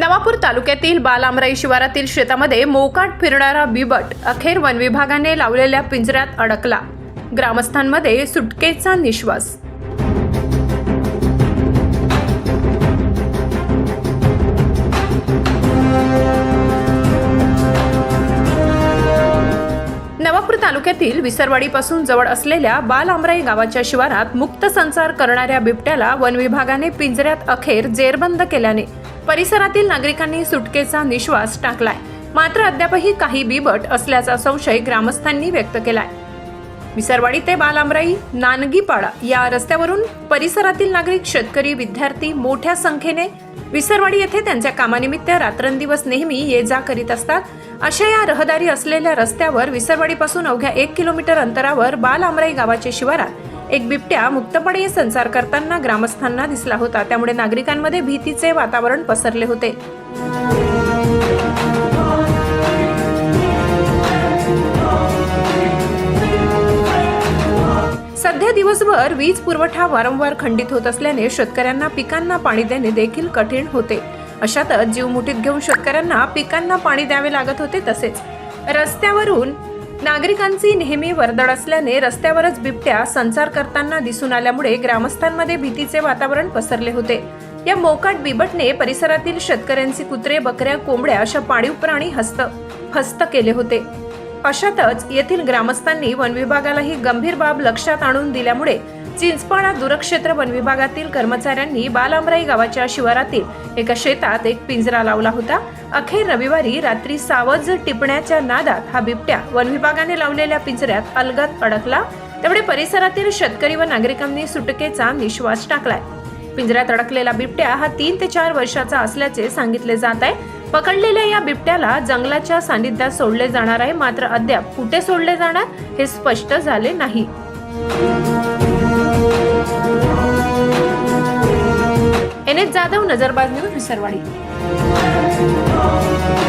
नवापूर तालुक्यातील बालामराई शिवारातील शेतामध्ये मोकाट फिरणारा बिबट अखेर वन विभागाने लावलेल्या पिंजऱ्यात अडकला. ग्रामस्थांमध्ये सुटकेचा निश्वास. तालुक्यातील विसरवाडीपासून जवळ असलेल्या बालआमराई गावाच्या शिवारात मुक्त संचार करणाऱ्या बिबट्याला वन विभागाने पिंजऱ्यात अखेर जेरबंद केल्याने परिसरातील नागरिकांनी सुटकेचा निश्वास टाकलाय. मात्र अद्यापही काही बिबट असल्याचा संशय ग्रामस्थांनी व्यक्त केलाय. विसरवाडी ते बालामराई नानगीपाडा या रस्त्यावरून परिसरातील नागरिक शेतकरी विद्यार्थी मोठ्या संख्येने विसरवाडी येथे त्यांच्या कामानिमित्त रात्रंदिवस नेहमी ये जा करीत असतात. अशा या रहदारी असलेल्या रस्त्यावर विसरवाडीपासून अवघ्या एक किलोमीटर अंतरावर बालामराई गावाच्या शिवारात एक बिबट्या मुक्तपणे संचार करताना ग्रामस्थांना दिसला होता. त्यामुळे नागरिकांमध्ये भीतीचे वातावरण पसरले होते. सध्या दिवसभर वीज पुरवठा वारंवार खंडित होत असल्याने शेतकऱ्यांना पिकांना पाणी देणे देखील कठीण होते. अशातच जीव मुठीत घेऊन शेतकऱ्यांना पिकांना पाणी द्यावे लागत होते तसेच रस्त्यावरून नागरिकांची नेहमी वर्दळ असल्याने रस्त्यावरच बिबट्या संचार करताना दिसून आल्यामुळे ग्रामस्थांमध्ये भीतीचे वातावरण पसरले होते. या मोकाट बिबटने परिसरातील शेतकऱ्यांची कुत्रे बकऱ्या कोंबड्या अशा पाळीव प्राणी हस्त हस्त केले होते. अशातच येथील ग्रामस्थांनी वन विभागाला ही गंभीर बाब लक्षात आणून दिल्यामुळे चिंचपाडा दूरक्षेत्र वन विभागातील कर्मचाऱ्यांनी बालामराई गावाच्या शिवारातील एका शेतात एक पिंजरा लावला होता. अखेर रविवारी रात्री सावज टिपण्याच्या नादात हा बिबट्या वन विभागाने लावलेल्या पिंजऱ्यात अलगद अडकला. त्यामुळे परिसरातील शेतकरी व नागरिकांनी सुटकेचा निश्वास टाकलाय. पिंजऱ्यात अडकलेला बिबट्या हा तीन ते चार वर्षाचा असल्याचे सांगितले जात आहे. पकडलेल्या या बिबट्याला जंगलाच्या सानिध्यात सोडले जाणार आहे. मात्र अद्याप कुठे सोडले जाणार हे स्पष्ट झाले नाही. N S Jadhav Nazarbaz news Visarwadi.